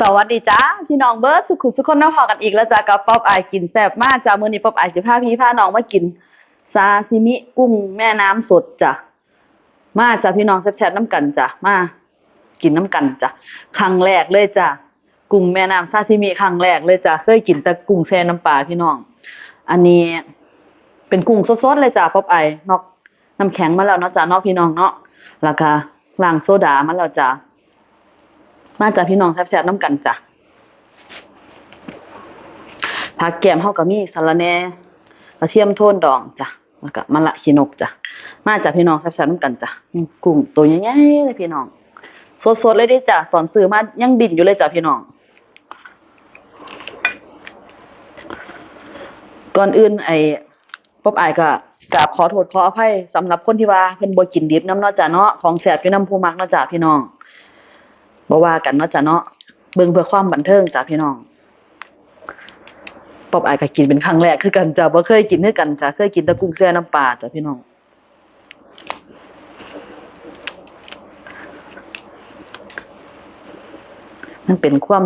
สวัสดีจ้าพี่น้องเบิร์ดสุขุสุขคนน้ำพอกันอีกแล้วจ้ากับป๊อบอกินแซ่บมากจ้ามื้อนี้ป๊อบอายสิพาพี่พาน้องมากินซาซิมิกุ้งแม่น้ำสดจ้ะมาจ้าพี่น้องแซ่บๆน้ำกันจ้ะมากินน้ำกันจ้ะครั้งแรกเลยจ้ะกุ้งแม่น้ำซาซิมิครั้งแรกเลยจ้ะเคยกินแต่กุ้งแช่น้ำปลาพี่น้อง อันนี้เป็นกุ้งสดๆเลยจ้ะป๊อบไอนอกน้ำแข็งมาแล้วเนาะจ้ะนอกพี่น้องเนาะแล้วก็ล้างโซดามาแล้วจ้ะ มาจากพี่น้องแซ่บๆน้ำกันจ้ะผักแกมเฮาก็มีสะระแหน่กระเทียมโทนดองจ้ะแล้วก็มะละขีนกจ้ะมาจากพี่น้องแซ่บๆน้ำกันจ้ะกุ้งตัวใหญ่ๆเลยพี่น้องสดๆเลยด้จ้ะตอนซื้อมายังดินอยู่เลยจ้ะพี่น้องก่อนอื่นไอ้ป๊อบอายก็กราบขอโทษขออภัยสำหรับคนที่ว่าเพิ่นบ่กินดิบน้ำเนาะจ้ะเนาะของแซ่บอยู่น้ำผู้มักเนาะจ้ะพี่น้อง บ่ว่ากันเนาะจ้ะเนาะเบิ่งเพื่อความบันเทิงจ้ะพี่น้องปอบอายก็กินเป็นครั้งแรกคือกันจ้ะบ่เคยกินคือกันจ้ะเคยกินแต่กุ้งแช่น้ำปลาจ้ะพี่น้องมันเป็นความ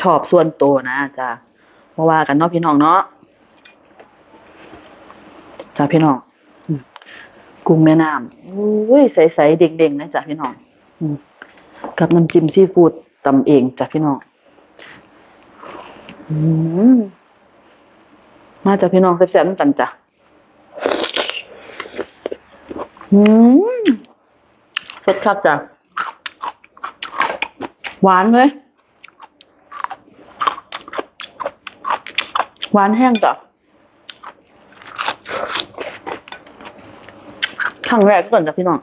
ชอบส่วนตัวนะจ้ะบ่ว่ากันเนาะพี่น้องเนาะจ้ะพี่น้องกุ้งแม่น้ำอุ้ยใสๆเด้งๆนะจ้ะพี่น้อง อืม กับน้ำจิ้มซีฟู้ดตำเองจ้ะพี่น้องอืมมาจากพี่น้องแซ่บๆน้ำกันจ้ะอืมสดครับจ้ะ หวานเลย หวานแห้งจ้ะครั้งแรกก่อนจ้ะพี่น้อง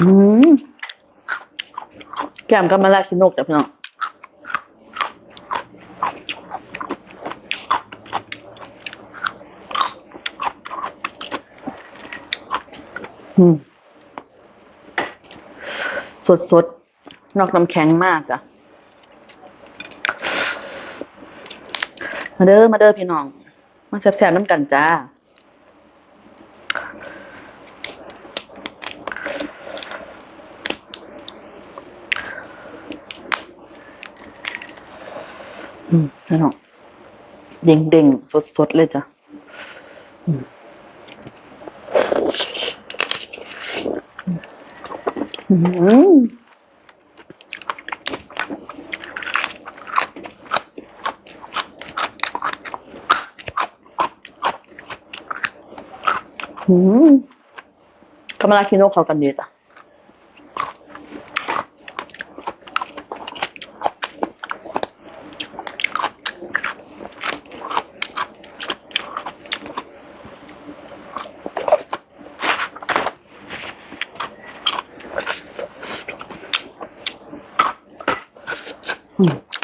อืมแก้มกับมะละชินกจ้ะพี่น้องอืมสดสดๆนอกน้ำแข็งมากจ้ะ มาเด้อ มาเด้อพี่น้อง มาแซ่บๆน้ำกันจ้า อืม พี่น้องเด้งเด้งสดสดเลยจ้ะอืมอืมอืมกำลังคิโนเขากันดีจ้ะ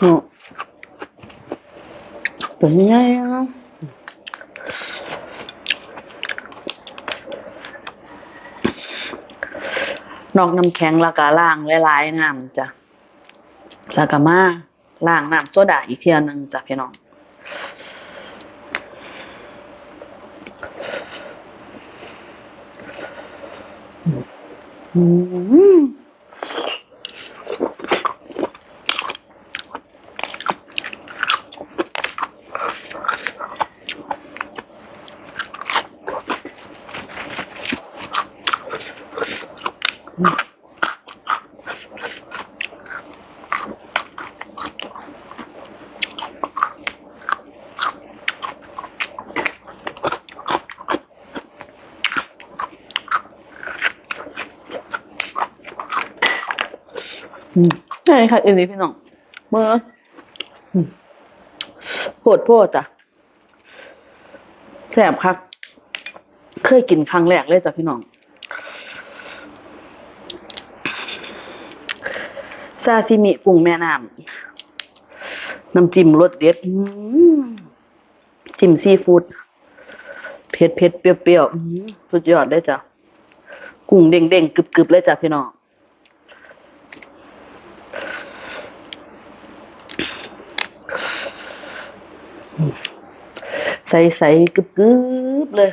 อืมอืมตัวใหญ่ๆนอกน้ำแข็งแล้วก็ล้างหลายๆน้ำจ้ะ แล้วก็มาล้างน้ำโซดาอีกเทียหนึงจ้ะพี่น้องอืม อืม ใช่ค่ะเอวีพี่น้องเมื่ออืมโพดโพดจ้ะแสบคัก เคยกินครั้งแรกเลยจ้ะพี่น้อง ซาซิมิกุ้งแม่น้ำน้ำจิ้มรสเด็ดจิ้มซีฟู้ดเผ็ดเผ็ดเปรี้ยวๆอืมสุดยอดเลยจ้ะ กุ้งเด้งเด้งกรึบกรึบเลยจ้ะพี่น้องใสๆกรึบเลย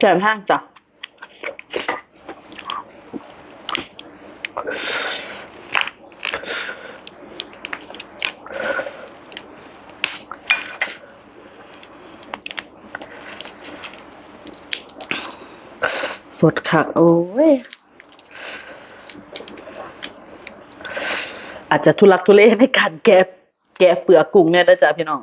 แจ่มห้างจ้ะสดคักโอ้ย อาจจะทุลักทุเลในการแกะแกะเปลือกกุ้งเนี่ยนะจ๊ะพี่น้อง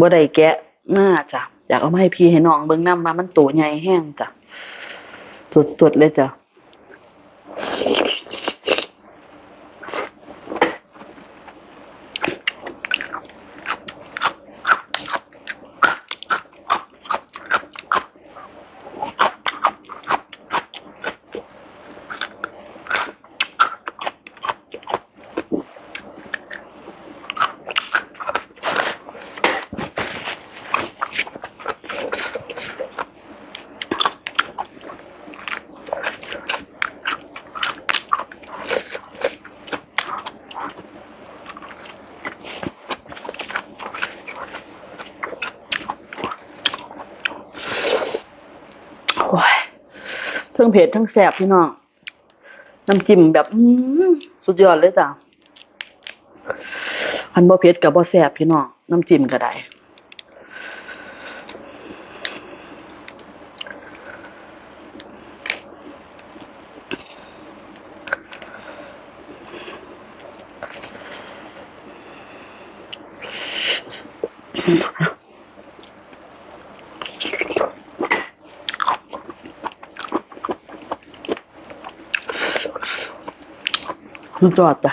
บ่ได้แกะน่าจ้ะ อยากเอามาให้พี่ให้น้องเบิ่งนำมามันโตใหญ่แห้งจ้ะสุดๆเลยจ้ะโอ้ย ทั้งเผ็ดทั้งแซ่บพี่น้องน้ำจิ้มแบบสุดยอดเลยจ้ะอันบ่เผ็ดกับบ่แซ่บพี่น้องน้ำจิ้มก็ได้ สุดยอดจ้ะ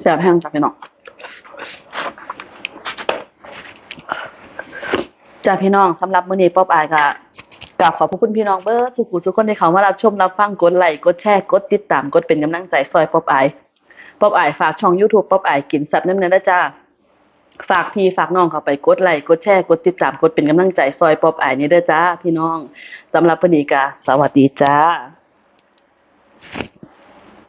แซ่บแห้งจ้ะพี่น้องจ้าพี่น้องสำหรับมื้อนี้ป๊อบอายก็กราบขอบพระคุณพี่น้องเบิร์สุขุสุขคนที่เขามารับชมรับฟังกดไลค์กดแชร์กดติดตามกดเป็นกำลังใจซอยป๊อบอายป๊อบอายฝากช่อง YouTube ป๊อบอายกินสัตว์น้ำเนื้อได้จ้า ฝากพี่ฝากน้องเข้าไปกดไลค์กดแชร์กดติดตามกดเป็นกำลังใจซอยป๊อบอายนี่เด้อจ้าพี่น้องสำหรับปนีกาสวัสดีจ้า